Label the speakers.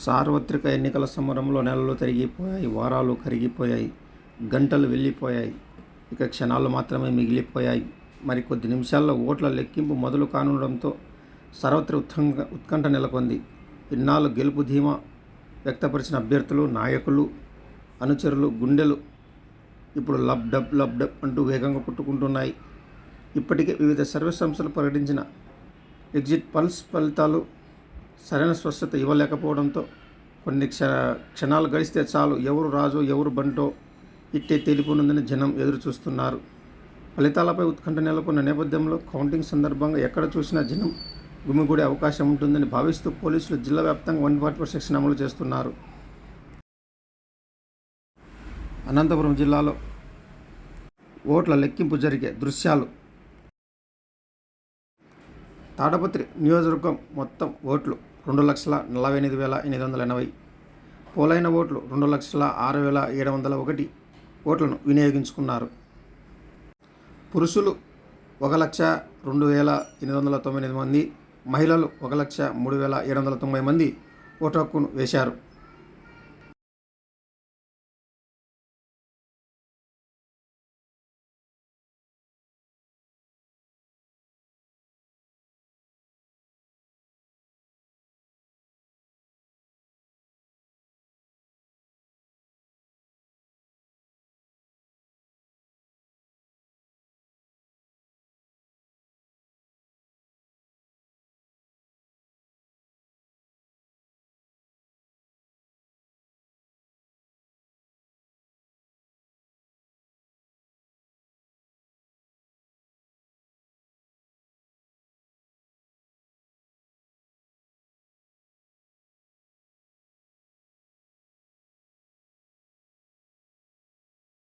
Speaker 1: సార్వత్రిక ఎన్నికల సమరంలో నెలలు తిరిగిపోయాయి వారాలు కరిగిపోయాయి గంటలు వెళ్ళిపోయాయి ఇక క్షణాలు మాత్రమే మిగిలిపోయాయి. మరి కొద్ది నిమిషాల్లో ఓట్ల లెక్కింపు మొదలు కానుండడంతో సర్వత్ర ఉత్కంఠ ఉత్కంఠ నెలకొంది. ఇన్నాళ్ళు గెలుపు ధీమా వ్యక్తపరిచిన అభ్యర్థులు నాయకులు అనుచరులు గుండెలు ఇప్పుడు లబ్ డబ్ లబ్ డబ్ అంటూ వేగంగా పుట్టుకుంటున్నాయి ఇప్పటికే వివిధ సర్వే సంస్థలు ప్రకటించిన ఎగ్జిట్ పల్స్ ఫలితాలు సరైన స్వస్థత ఇవ్వలేకపోవడంతో కొన్ని క్ష క్షణాలు గడిస్తే చాలు ఎవరు రాజు ఎవరు బంటో ఇట్టే తేలిపోనుందని జనం ఎదురు చూస్తున్నారు ఫలితాలపై ఉత్కంఠ నెలకొన్న నేపథ్యంలో కౌంటింగ్ సందర్భంగా ఎక్కడ చూసినా జనం గుమిగూడే అవకాశం ఉంటుందని భావిస్తూ పోలీసులు జిల్లా వ్యాప్తంగా వన్ ఫార్టీ ఫోర్ సెక్షన్ అమలు చేస్తున్నారు. అనంతపురం జిల్లాలో ఓట్ల లెక్కింపు జరిగే దృశ్యాలు తాడపత్రి నియోజకవర్గం మొత్తం ఓట్లు రెండు లక్షల నలభై ఎనిమిది వేల ఎనిమిది వందల ఎనభై. పోలైన ఓట్లు రెండు లక్షల ఆరు వేల ఏడు వందల ఒకటి ఓట్లను వినియోగించుకున్నారు. పురుషులు ఒక లక్ష రెండు వేల ఎనిమిది వందల తొంభై ఎనిమిది మంది మహిళలు ఒక లక్ష మూడు వేల ఏడు వందల తొంభై మంది ఓటు హక్కును వేశారు.